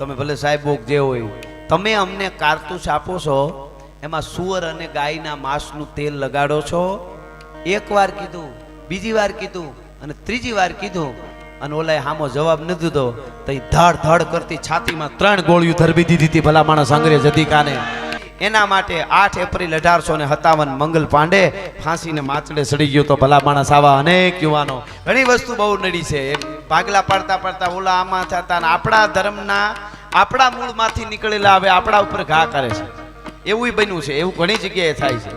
તમે ભલે સાહેબ જે હોય, તમે અમને કારતૂસ આપો છો, એમાં સુવર અને ગાયના માંસનું તેલ લગાડો છો. એક વાર કીધું, બીજી વાર કીધું, અને ત્રીજી વાર કીધું, અને ઓલાએ હામો જવાબ ન દીધો, તો ધડ ધડ કરતી છાતીમાં ત્રણ ગોળીઓ ધરબી દીધી હતી, ભલા માણસ અંગ્રેજ અધિકાને એના માટે આઠ એપ્રિલ અઢારસો ને સત્તાવન મંગલ પાંડે ફાંસીને માચડે સડી ગયો તો ભલા માણસ આવા અનેક યુવાનો. ઘણી વસ્તુ બહુ નડી છે. ભાગલા પાડતા પડતા ઓલા આમાં થતા આપણા ધર્મના આપણા મૂળમાંથી નીકળેલા હવે આપણા ઉપર ઘા કરે છે. એવું બન્યું છે, એવું ઘણી જગ્યાએ થાય છે.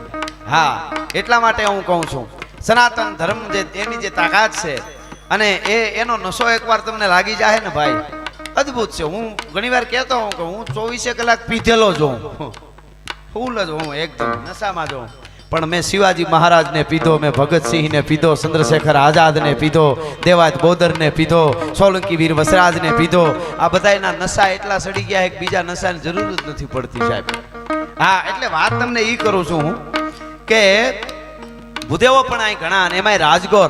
હા, એટલા માટે હું કહું છું. સનાતન ધર્મ જે, એની જે તાકાત છે, અને એ, એનો નશો એકવાર તમને લાગી જાય ને ભાઈ. અદ્ભુત છે. હું ઘણીવાર કહેતો હોઉં કે હું ચોવીસે કલાક પીધેલો જોઉં ફૂલ જ હું એકદમ નશામાં જ હોઉં. પણ મેં શિવાજી મહારાજને પીધો, મેં ભગતસિંહને પીધો, ચંદ્રશેખર આઝાદને પીધો દેવાજ બોદરને પીધો, સોલંકી વીર વસરાજને પીધો. આ બધાના નશા એટલા સડી ગયા છે કે બીજા નશાની જરૂર જ નથી પડતી સાહેબ. હા, એટલે વાત તમને એ કરું છું હું કે ભૂદેવો પણ અહીં ઘણા અને એમાંય રાજગોર.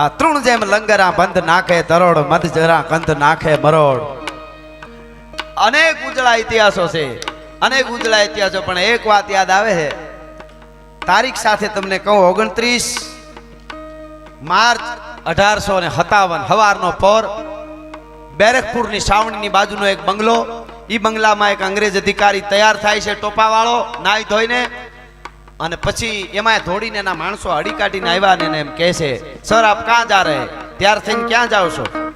આ તૃણ જેમ લંગરા બંધ નાખે તરોડ, મધ જરા કંધ નાખે મરોડ. અનેક ઉજળા ઇતિહાસો છે, અનેક ઉજળા ઇતિહાસો, પણ એક વાત યાદ આવે છે. તારીખ સાથે તમને કહું, ઓગણત્રીસ માર્ચ અઢારસો ને સત્તાવન, હવારનો પોર. બેરકપુરની સાવણીની બાજુનો એક બંગલો. એ બંગલામાં એક અંગ્રેજ અધિકારી તૈયાર થાય છે ટોપાવાળો નાહી ધોઈને. અને પછી એમાં ધોડીને એના માણસો અડી કાઢીને આવ્યા ને એમ કહે છે, સર, આપ ક્યાં જા રહે? ત્યાર થઈને ક્યાં જાઓ છો?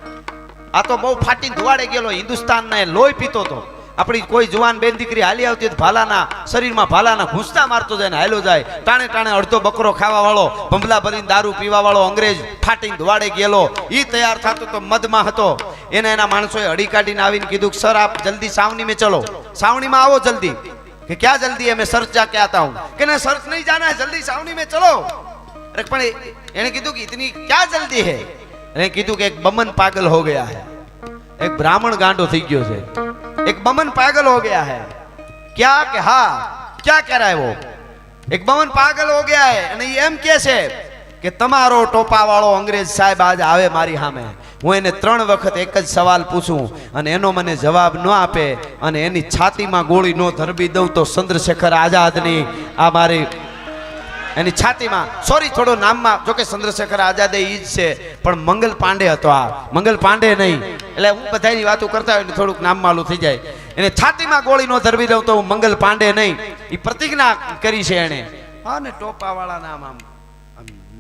આ તો બહુ ફાટીને ધુવાડે ગયેલો હિન્દુસ્તાનને લોહી પીતો તો. આપણી કોઈ જુવાન બેન દીકરી હાલી આવતી ભાલાના શરીરમાં ભાલાના ઘૂંસતા મારતો જાય ને હાલો જાય. ટાણે ટાણે અડધો બકરો ખાવા વાળો ભંભલા ભરીને દારૂ પીવા વાળો અંગ્રેજ ફાટીને ધોવાડે ગયેલો એ તૈયાર થતો તો મદમાં હતો. એને એના માણસોએ હડી કાઢીને આવીને કીધું સર, આપ જલ્દી સાવણી મેં ચલો. સાવણીમાં આવો જલ્દી. કે ક્યાં જલ્દી? અમે સર્ચ જા ક્યાં હતા હું. કે ના, સર્ચ નહીં જાના જલ્દી સાવણી મેં ચલો. અરે, પણ એને કીધું કે, ઇતની ક્યાં જલ્દી હે? એને કીધું કે, એક બમન પાગલ હો ગયા હે. એક બ્રાહ્મણ ગાંડો થઈ ગયો છે. એક બમન પાગલ हो गया है क्या કે હા क्या कह रहा है वो એક બમન પાગલ हो गया है અને ઈ એમ કે છે કે તમારો ટોપા વાળો અંગ્રેજ સાહેબ આજ આવે મારી સામે હું એને ત્રણ વખત એક જ સવાલ પૂછું અને એનો મને જવાબ ન આપે અને એની છાતીમાં ગોળી ન ધરબી દઉં તો ચંદ્રશેખર આઝાદની આ મારી એની છાતીમાં સોરી થોડો નામમાં, જોકે ચંદ્રશેખર આઝાદે ઈ જ છે, પણ મંગલ પાંડે હતો આ. મંગલ પાંડે નહીં. એટલે હું બધાની વાતો કરતા હોય થોડુંક નામ માલું થઈ જાય. એને છાતીમાં ગોળી નો ધરવી દઉં તો હું મંગલ પાંડે નહીં. એ પ્રતિજ્ઞા કરી છે એણે. હા ને ટોપાવાળા નામ આમ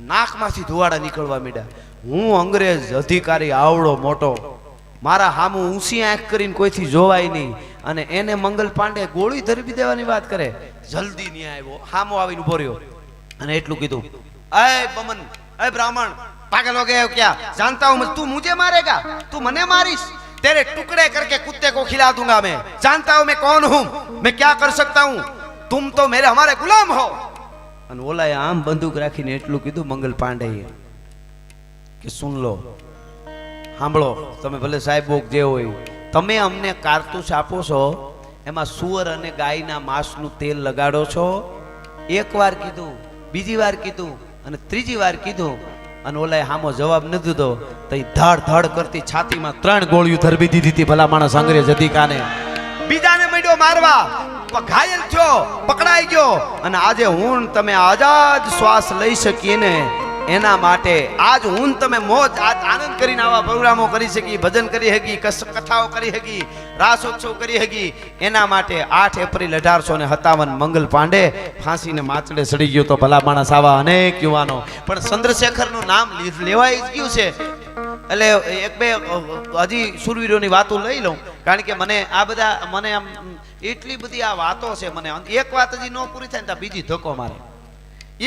નાકમાંથી ધુવાડા નીકળવા માંડ્યા. હું અંગ્રેજ અધિકારી, આવડો, મોટો. મારા હામું ઊંચી આંખ કરીને કોઈથી જોવાય નહીં. અને એને મંગલ પાંડે ગોળી ધરવી દેવાની વાત કરે. જલ્દી નહીં આવ્યો હામો આવીને ઊભો રહ્યો. અને એટલું કીધું, અય બમન, અય બ્રાહ્મણ, પાગલ हो गए क्या जानता हूं તું मुझे મારેગા? તું મને મારીશ? तेरे ટુકડે करके कुत्ते को खिला दूंगा मैं जानता हूं मैं કોણ હું? મેં ક્યાં કર सकता હું? तुम તો મેરે हमारे ગુલામ હો. અને ઓલાએ આમ બંદૂક રાખીને એટલું કીધું, મંગલ પાંડેએ, કે સુન લો, સાંભળો, તમે ભલે સાહેબ બોક જે હોય, તમે અમને કારતુસ આપો છો, એમાં સુવર અને ગાયના માંસનું તેલ લગાડો છો. એકવાર કીધું બીજી વાર કીધું અને ત્રીજી વાર કીધું અને ઓલાએ હામો જવાબ ન દીધો તો ધડ ધડ કરતી છાતીમાં ત્રણ ગોળીઓ ધરબી દીધી હતી ભલા માણસ અંગ્રેજ અધિકાને બીજાને મળ્યો મારવા. ઘાયલ થયો, પકડાઈ ગયો. અને આજે હું તમે આઝાદ શ્વાસ લઈ શકીએ ને એના માટે આજ હું તમે મોજ આનંદ કરીને આવા પ્રોગ્રામો કરી શકી ભજન કરી શકી કથાઓ કરી શકી રાસોત્સવ કરી શકી એના માટે આઠ એપ્રિલ અઢારસો ને સત્તાવન મંગલ પાંડે ફાંસીને માચડે સડી ગયો તો ભલા માણસ આવા અનેક યુવાનો. પણ ચંદ્રશેખરનું નામ લેવાઈ ગયું છે. એટલે એક બે હજી સુરવીરોની વાતો લઈ લઉં. કારણ કે મને આ બધા, મને આમ એટલી બધી આ વાતો છે, મને એક વાત હજી ન પૂરી થાય ને બીજી ધક્કો મારે.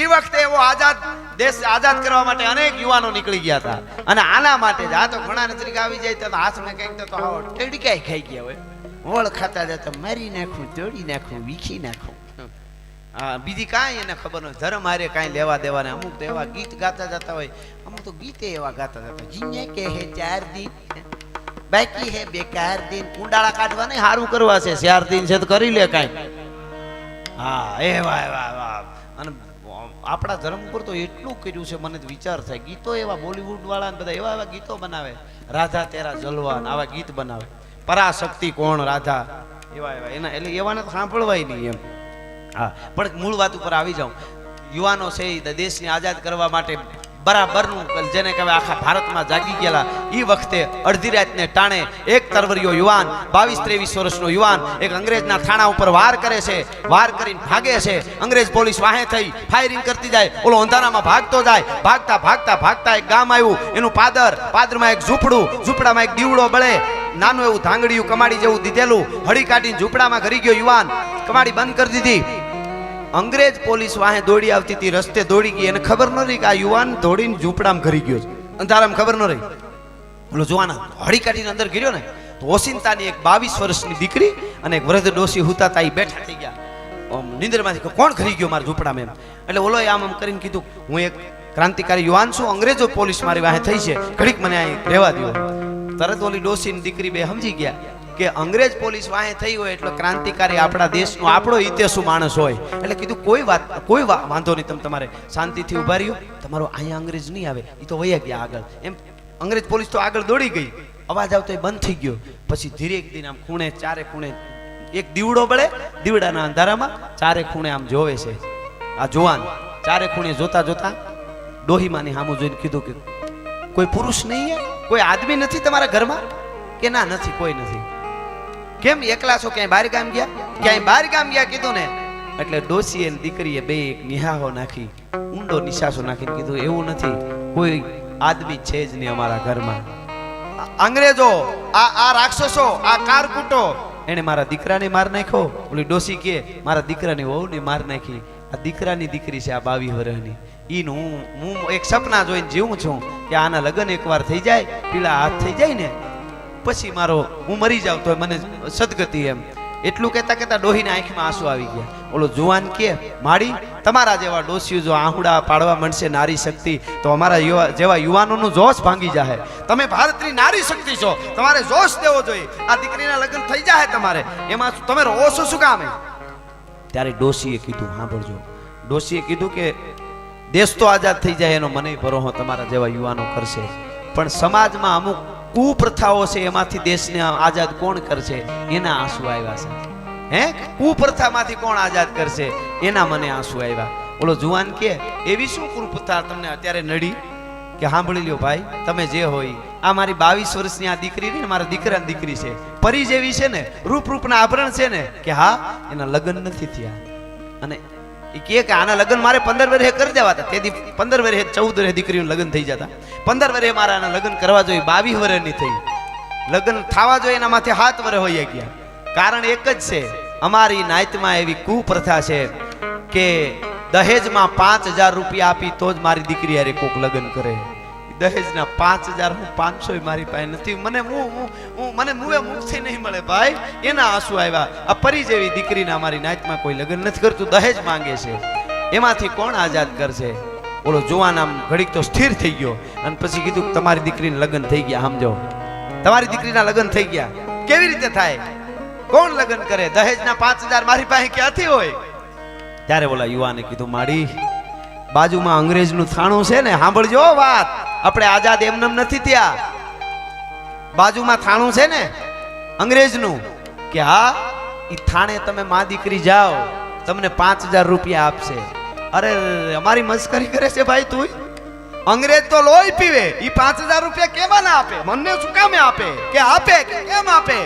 એ વખતે એવો આઝાદ દેશ આઝાદ કરવા માટે અનેક યુવાનો નીકળી ગયા હતા. અને આના માટે જ આ તો ઘણા નજરીક આવી જાય તો હાથમાં કંઈક તો આવો ટેડકાઈ ખાઈ ગયા હોય. વળ ખાતા જતા મારી નાખું, તોડી નાખું, વીખી નાખું. બીજી કાંઈ એને ખબર નથી ધર્મ હારે કાંઈ લેવા દેવા ને અમુક તો એવા ગીત ગાતા જતા હોય. અમુક તો ગીતે એવા ગાતા જતા જીને કે હે ચાર દિન, બાકી હે બેકાર દિન. કુંડાળા કાઢવા નહીં સારું કરવા છે. ચાર દિન છે તો કરી લે કાંઈ. હા એવા એવા એવા અને આપણા ધર્મપુર તો એટલું કર્યું છે, મને વિચાર થાય. ગીતો એવા બોલિવૂડ વાળા બધા એવા એવા ગીતો બનાવે. રાધા તેરા જલવા ને આવા ગીત બનાવે. પરાશક્તિ કોણ રાધા? એવા એવા. એના એટલે એવાને તો સાંભળવાય નહીં એમ. હા. પણ મૂળ વાત ઉપર આવી જાઉં. યુવાનો છે એ દેશને આઝાદ કરવા માટે બરાબરનું જેને કહેવાય આખા ભારતમાં જાગી ગયેલા એ વખતે અડધી રાતને ટાણે એક તરવરિયો યુવાન, બાવીસ ત્રેવીસ વર્ષનો યુવાન, એક અંગ્રેજના થાણા ઉપર વાર કરે છે, વાર કરીને ભાગે છે. અંગ્રેજ પોલીસ વાહે થઈ ફાયરિંગ કરતી જાય, ઓલો અંધારામાં ભાગતો જાય. ભાગતા ભાગતા ભાગતા એક ગામ આવ્યું, એનું પાદર, પાદરમાં એક ઝૂંપડું, ઝૂંપડામાં એક દીવડો બળે, નાનું એવું ધાંગડિયું કમાડી જેવું દીધેલું, હળી કાઢીને ઝૂંપડામાં ઘરી ગયો યુવાન, કમાડી બંધ કરી દીધી. અંગ્રેજ પોલીસ વાહે દોડી આવતી હતી, રસ્તે દોડી ગઈ એને ખબર ન રહી કે આ યુવાન દોડીને ઝૂંપડામાં ઘરી ગયો છે. અંધારામાં ખબર ન રહી. ઓલો જુવાન હળી કાઢીને અંદર ગયો ને, તો ઓસિંતાની એક બાવીસ વર્ષની દીકરી અને એક વૃદ્ધ ડોસી હુતા તા બેઠા થઈ ગયા. નિંદરમાંથી કોણ ઘરી ગયો મારા ઝૂંપડામાં એમ? એટલે ઓલો આમ આમ કરીને કીધું, હું એક ક્રાંતિકારી યુવાન છું, અંગ્રેજો પોલીસ મારી વાહે થઈ છે. ઘડીક મને અહીં રહેવા દો તરત ઓલી ડોસીની દીકરી બે સમજી ગયા. કે અંગ્રેજ પોલીસ વાહે થઈ હોય એટલે ક્રાંતિકારી આપણા દેશનો આપણો ઇતિહાસુ માણસ હોય. એટલે કીધું, કોઈ વાત, કોઈ વાંધો નહીં તમે તમારે શાંતિથી ઊભા રહ્યો. તમારો અહીંયા અંગ્રેજ નહીં આવે એ તો વયા ગયા આગળ. એમ અંગ્રેજ પોલીસ તો આગળ દોડી ગઈ. અવાજ આવતો એ બંધ થઈ ગયો. પછી ધીરે એક દિન આમ ખૂણે, ચારે ખૂણે, એક દીવડો બળે, દીવડાના અંધારામાં ચારે ખૂણે આમ જોવે છે. આ જુવાન, ચારે ખૂણે જોતા જોતા ડોહીમાની સામું જોઈને કીધું કે, કોઈ પુરુષ નહીં? કોઈ આદમી નથી તમારા ઘરમાં? કે, ના, નથી, કોઈ નથી. કેમ એકલા છો? ક્યાંય બહાર ગામ ગયા? ક્યાંય બહાર ગામ ગયા કીધું ને? એટલે ડોસીએ ને દીકરીએ બે એક નિહાહો નાખી, ઊંડો નિશાસો નાખીને કીધું, એવું નથી, કોઈ આદમી છે જ નહીં અમારા ઘરમાં. અંગ્રેજો, આ આ રાક્ષસો, આ કારકુટો. એને મારા દીકરાને માર નાખ્યો? ઓલી ડોસી કે મારા દીકરાની વહુને માર નાખી. આ દીકરાની દીકરી છે આ બાવી વર્ષની ઈન હું હું એક સપના જોઈને જીવું છું કે આના લગ્ન એકવાર થઈ જાય પીલા હાથ થઈ જાય ને પછી મારો, હું મરી જાઉં તો મને સદગતિ એમ. એટલું કહેતા કહેતા ડોહીને આંખમાં આંસુ આવી ગયા. ઓલો, જુવાન કે? માડી, તમારા જેવા ડોસીઓ જો આહુડા પાડવા મળશે નારી શક્તિ, તો અમારા યુવા, જેવા યુવાનોનું જોશ ભાંગી જાય તમે ભારતની નારી શક્તિ છો. તમારે જોશ દેવો જોઈએ. આ દીકરીના લગ્ન થઈ જાય તમારે. એમાં તમે રોશો શું કામે? ત્યારે ડોસીએ કીધું, સાંભળજો. ડોસીએ કીધું કે, દેશ તો આઝાદ થઈ જાય એનો મને ભરોહો તમારા જેવા યુવાનો કરશે. પણ સમાજમાં અમુક કુપ્રથાઓ છે, એમાંથી દેશને આઝાદ કોણ કરશે? એના આંસુ આવ્યા છે. હે? કુપ્રથામાંથી કોણ આઝાદ કરશે? એના મને આંસુ આવ્યા. ઓલો જુવાન કે, એવી શું કુપ્રથા તમને અત્યારે નડી? કે સાંભળી લ્યો ભાઈ, તમે જે હોય, આ મારી બાવીસ વર્ષની આ દીકરી ને મારા દીકરાની દીકરી છે. પરી જેવી છે ને રૂપ રૂપના આભરણ છે ને, કે હા, એના લગ્ન નથી થયા. અને એ કે આના લગ્ન મારે પંદર વર્ષે કરી દેવા હતા તેથી પંદર વર્ષે ચૌદ વર્ષે દીકરીનું લગ્ન થઈ જતા. પંદર વર્ષે મારા આના લગ્ન કરવા જોઈએ. બાવીસ વર્ષની થઈ. લગ્ન થવા જોઈએ એના માથે હાથ વર્ષ હોઈ ગયા કારણ એક જ છે. અમારી નાયતમાં એવી કુપ્રથા છે કે દહેજમાં પાંચ હજાર રૂપિયા આપી તો જ મારી દીકરી હારે કોક લગ્ન કરે. દહેજના પાંચ હજાર હું પાંચસો મારી પાસે નથી. મને હું હું મને મુએ મુખથી નહીં મળે ભાઈ. એના આંસુ આવ્યા. આ પરી જેવી દીકરીને અમારી નાચમાં કોઈ લગ્ન નથી કરતું, દહેજ માંગે છે. એમાંથી કોણ આઝાદ કરશે? ઓલો જોવાન આમ ઘડીક તો સ્થિર થઈ ગયો. અને પછી કીધું તમારી દીકરીને લગ્ન થઈ ગયા, સમજો. તમારી દીકરીના લગ્ન થઈ ગયા. કેવી રીતે થાય? કોણ લગ્ન કરે? દહેજના પાંચ હજાર મારી પાસે ક્યાંથી હોય? ત્યારે ઓલા યુવાને કીધું, માડી, બાજુમાં અંગ્રેજનું થાણું છે ને, સાંભળજો વાત. આપણે આઝાદ એમનેમ નથી ત્યાં બાજુમાં થાણું છે ને, અંગ્રેજનું, કે હા એ થાણે તમે મા દીકરી જાઓ, તમને પાંચ હજાર રૂપિયા આપશે. અરે, અમારી મસ્કરી કરે છે ભાઈ તું અંગ્રેજ તો લોહી પીવે એ પાંચ હજાર રૂપિયા કેવા ના આપે? મને શું કામે આપે? કે આપે, કે કેમ આપે?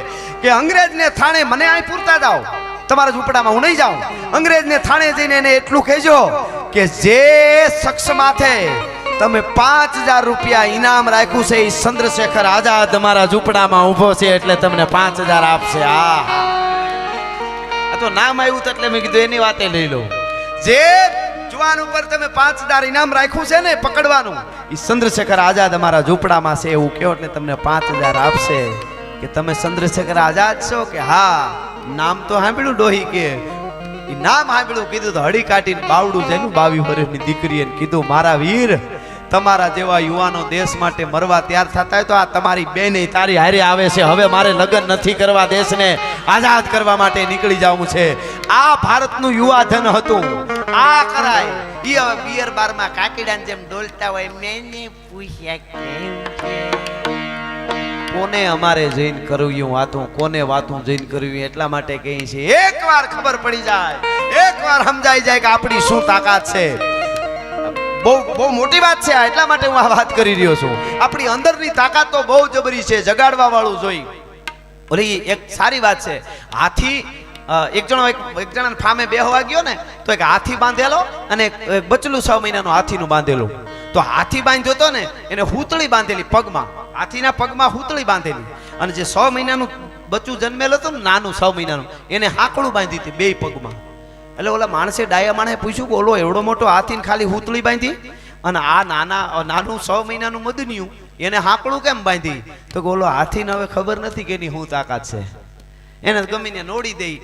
કે અંગ્રેજને થાણે મને અહીં પૂરતા જાઓ તમારા ઝૂંપડામાં હું નહીં જાઉં. અંગ્રેજને થાણે જઈને એને એટલું કહેજો કે જે શખ્સ માથે તમે પાંચ હજાર રૂપિયા ઇનામ રાખ્યું છે એ ચંદ્રશેખર આઝાદ તમારા ઝૂંપડામાં ઊભો છે એટલે તમને પાંચ હજાર આપશે આ તો નામ આવ્યું તો એટલે મેં કીધું એની વાતે લઈ લો જે જુવાન ઉપર તમે પાંચ હજાર ઇનામ રાખ્યું છે ને, પકડવાનું એ ચંદ્રશેખર આઝાદ અમારા ઝૂંપડામાં છે એવું કહો એટલે તમને પાંચ હજાર આપશે. કે તમે ચંદ્રશેખર આઝાદ છો કે હા? નામ તો સાંભળ્યું ડોહી કે. નામ સાંભળ્યું, કીધું તો હળી કાઢીને બાવડું જેનું બાવી વર્ષની દીકરીએ કીધું, મારા વીર તમારા જેવા યુવાનો દેશ માટે મરવા તૈયાર થતા તો આ તમારી બેન તારી હારે આવે છે. હવે મારે લગ્ન નથી કરવા દેશને આઝાદ કરવા માટે નીકળી જવું છે. આ ભારતનું યુવાધન હતું. આ કરાય. ઈ હવે બિયર બારમાં કાકીડાને જેમ ડોલતા હોય મેને પૂછ્યા કેમ છે કોને અમારે જઈને કરવ્યું વાતું કોને વાતું જઈને કરવ્યું એટલા માટે કહી છે. એકવાર ખબર પડી જાય. એકવાર સમજાઈ જાય કે આપણી શું તાકાત છે. બહુ બહુ મોટી વાત છે આ, એટલા માટે હું આ વાત કરી રહ્યો છું. આપણી અંદરની તાકાત તો બહુ જબરી છે જગાડવા વાળું જોઈ. ઓલી એક સારી વાત છે, હાથી એક જણો એક એક જણા ફામે બેહવા ગયો ને, તો એક હાથી બાંધેલો અને બચલું છ મહિનાનું હાથીનું બાંધેલું. તો હાથી બાંધ્યો હતો ને, એને હૂતળી બાંધેલી પગમાં. હાથીના પગમાં હૂતળી બાંધેલી. અને જે છ મહિનાનું બચ્ચું જન્મેલું હતું નાનું છ મહિનાનું, એને હાકડું બાંધી હતી બે પગમાં. એટલે ઓલા માણસે ડાયા માણસે પૂછ્યું કે ઓલો એવડો મોટો હાથીને ખાલી હુતળી બાંધી? અને આ નાના નાનું છ મહિનાનું મદનિયું, એને હાંકડું કેમ બાંધી? તો ઓલો હાથીને હવે ખબર નથી કે એની શું તાકાત છે. એને ગમીને નોડી દઈ.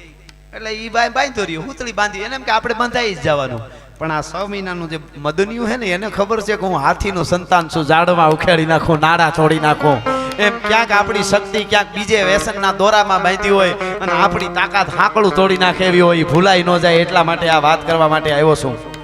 એટલે એ ભાઈ બાંધો રહ્યો, હુતળી બાંધી. એને એમ કે આપણે બંધાઈ જ જવાનું. પણ આ છ મહિનાનું જે મદનિયું છે ને, એને ખબર છે કે હું હાથીનું સંતાન છું. ઝાડમાં ઉખેડી નાખું, નાડા તોડી નાખું. એમ ક્યાંક આપણી શક્તિ ક્યાંક બીજે વ્યસનના દોરામાં બાંધી હોય અને આપણી તાકાત હાંકડું તોડી નાખે એવી હોય ભૂલાઈ ન જાય એટલા માટે આ વાત કરવા માટે આવ્યો છું.